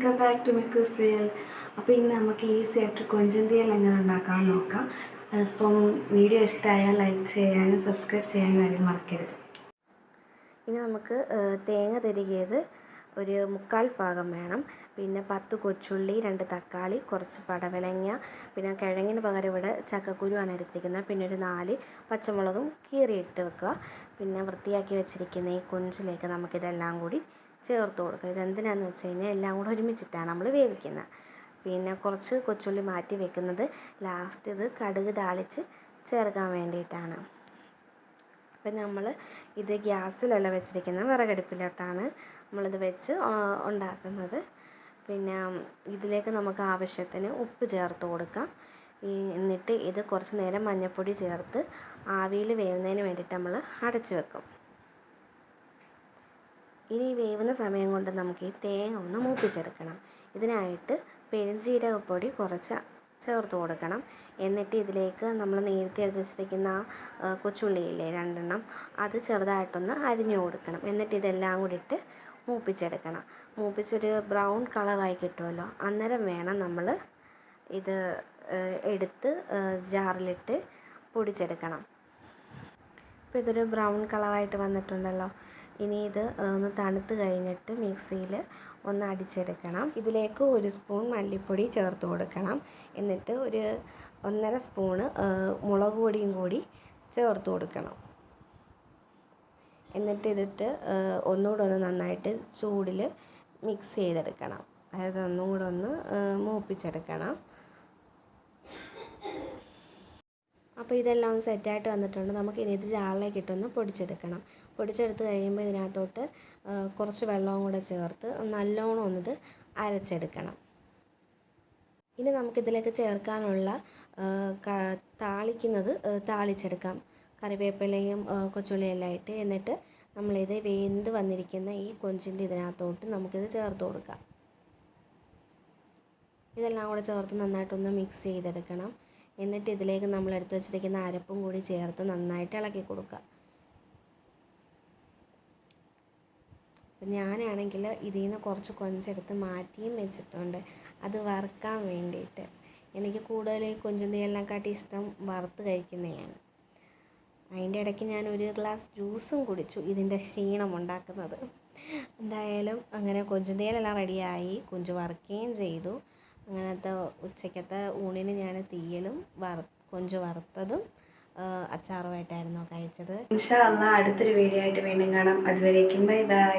Welcome back to മിക്കൂസ് well അപ്പോൾ ഇന്ന് നമുക്ക് ഈസി ആയിട്ട് കൊഞ്ചന്തിയൽ തീയൽ എങ്ങനെ ഉണ്ടാക്കാൻ നോക്കാം. അപ്പം വീഡിയോ ഇഷ്ടമായാൽ ലൈക്ക് ചെയ്യാനും സബ്സ്ക്രൈബ് ചെയ്യാനും ആരും മറക്കരുത്. ഇനി നമുക്ക് തേങ്ങ തിരികിയത് ഒരു മുക്കാൽ ഭാഗം വേണം. പിന്നെ പത്ത് കൊച്ചുള്ളി രണ്ട് തക്കാളി കുറച്ച് പടവലങ്ങ പിന്നെ കിഴങ്ങിന് പകരം ഇവിടെ ചക്കക്കുരുവാണ് എടുത്തിരിക്കുന്നത്. പിന്നെ ഒരു നാല് പച്ചമുളകും കീറിയിട്ട് വെക്കുക. പിന്നെ വൃത്തിയാക്കി വെച്ചിരിക്കുന്ന ഈ കൊഞ്ചിലേക്ക് നമുക്കിതെല്ലാം കൂടി ചേർത്ത് കൊടുക്കുക. ഇതെന്തിനാന്ന് വെച്ച് കഴിഞ്ഞാൽ എല്ലാം കൂടെ ഒരുമിച്ചിട്ടാണ് നമ്മൾ വേവിക്കുന്നത് പിന്നെ കുറച്ച് കൊച്ചുള്ളി മാറ്റി വെക്കുന്നത് ലാസ്റ്റ് ഇത് കടുക് താളിച്ച് ചേർക്കാൻ വേണ്ടിയിട്ടാണ്. അപ്പം നമ്മൾ ഇത് ഗ്യാസിലല്ല വെച്ചിരിക്കുന്നത് വിറകടുപ്പിലോട്ടാണ് നമ്മളിത് വെച്ച് ഉണ്ടാക്കുന്നത്. പിന്നെ ഇതിലേക്ക് നമുക്ക് ആവശ്യത്തിന് ഉപ്പ് ചേർത്ത് കൊടുക്കാം. എന്നിട്ട് ഇത് കുറച്ച് നേരം മഞ്ഞൾപ്പൊടി ചേർത്ത് ആവിയിൽ വേവുന്നതിന് വേണ്ടിയിട്ട് നമ്മൾ അടച്ച് വെക്കും. ഇനി വേവുന്ന സമയം കൊണ്ട് നമുക്ക് ഈ തേങ്ങ ഒന്ന് മൂപ്പിച്ചെടുക്കണം. ഇതിനായിട്ട് പെരുംജീരകപ്പൊടി കുറച്ച് ചേർത്ത് കൊടുക്കണം. എന്നിട്ട് ഇതിലേക്ക് നമ്മൾ നേരത്തെ എടുത്ത് വെച്ചിരിക്കുന്ന ആ, കൊച്ചുള്ളിയില്ലേ രണ്ടെണ്ണം അത് ചെറുതായിട്ടൊന്ന് അരിഞ്ഞു കൊടുക്കണം. എന്നിട്ട് ഇതെല്ലാം കൂടി ഇട്ട് മൂപ്പിച്ചെടുക്കണം. മൂപ്പിച്ചൊരു ബ്രൗൺ കളറായി കിട്ടുമല്ലോ. അന്നേരം വേണം നമ്മൾ ഇത് എടുത്ത് ജാറിലിട്ട് പൊടിച്ചെടുക്കണം. ഇപ്പോൾ ഇതൊരു ബ്രൗൺ കളറായിട്ട് വന്നിട്ടുണ്ടല്ലോ. ഇനി ഇത് ഒന്ന് തണുത്ത് കഴിഞ്ഞിട്ട് മിക്സിയിൽ ഒന്ന് അടിച്ചെടുക്കണം. ഇതിലേക്ക് ഒരു സ്പൂൺ മല്ലിപ്പൊടി ചേർത്ത് കൊടുക്കണം. എന്നിട്ട് ഒരു ഒന്നര സ്പൂണ് മുളക് പൊടിയും കൂടി ചേർത്ത് കൊടുക്കണം. എന്നിട്ട് ഇതിട്ട് ഒന്നുകൂടെ ഒന്ന് നന്നായിട്ട് ചൂടിൽ മിക്സ് ചെയ്തെടുക്കണം. അതായത് ഒന്നും കൂടെ ഒന്ന് മൂപ്പിച്ചെടുക്കണം. അപ്പോൾ ഇതെല്ലാം ഒന്ന് സെറ്റായിട്ട് വന്നിട്ടുണ്ട്. നമുക്ക് ഇനി ഇത് ജാറിലേക്ക് ഇട്ടൊന്ന് പൊടിച്ചെടുക്കണം. പൊടിച്ചെടുത്ത് കഴിയുമ്പോൾ ഇതിനകത്തോട്ട് കുറച്ച് വെള്ളവും കൂടെ ചേർത്ത് നല്ലോണം ഒന്നിത് അരച്ചെടുക്കണം. ഇനി നമുക്കിതിലേക്ക് ചേർക്കാനുള്ള താളിക്കുന്നത് താളിച്ചെടുക്കാം. കറിവേപ്പിലയും കൊച്ചുള്ളിയെല്ലാം ഇട്ട് എന്നിട്ട് നമ്മളിത് വെന്ത് വന്നിരിക്കുന്ന ഈ കൊഞ്ചിന്റെ ഇതിനകത്തോട്ട് നമുക്കിത് ചേർത്ത് കൊടുക്കാം. ഇതെല്ലാം കൂടെ ചേർത്ത് നന്നായിട്ടൊന്ന് മിക്സ് ചെയ്തെടുക്കണം. എന്നിട്ട് ഇതിലേക്ക് നമ്മൾ എടുത്തു വെച്ചിരിക്കുന്ന അരപ്പും കൂടി ചേർത്ത് നന്നായിട്ട് ഇളക്കി കൊടുക്കുക. അപ്പം ഞാനാണെങ്കിൽ ഇതിൽ നിന്ന് കുറച്ച് കൊഞ്ചെടുത്ത് മാറ്റിയും വെച്ചിട്ടുണ്ട്. അത് വറുക്കാൻ വേണ്ടിയിട്ട്. എനിക്ക് കൂടുതൽ ഈ കൊഞ്ചും തീയെല്ലാം കാട്ടി ഇഷ്ടം വറുത്ത് കഴിക്കുന്നതാണ്. അതിന്റെ ഇടയ്ക്ക് ഞാൻ ഒരു ഗ്ലാസ് ജ്യൂസും കുടിച്ചു. ഇതിന്റെ ക്ഷീണം ഉണ്ടാക്കുന്നത്. എന്തായാലും അങ്ങനെ കൊഞ്ചും തീയലെല്ലാം റെഡിയായി കൊഞ്ച് വറുക്കുകയും ചെയ്തു. അങ്ങനത്തെ ഉച്ചക്കത്തെ ഊണിന് ഞാൻ തീയലും കൊഞ്ച് വറുത്തതും അച്ചാറുമായിട്ടായിരുന്നു കഴിച്ചത്. ഇൻഷാ അടുത്തൊരു വീഡിയോ ആയിട്ട് വീണ്ടും കാണാം. അതുവരേക്കും ബൈ ബൈ.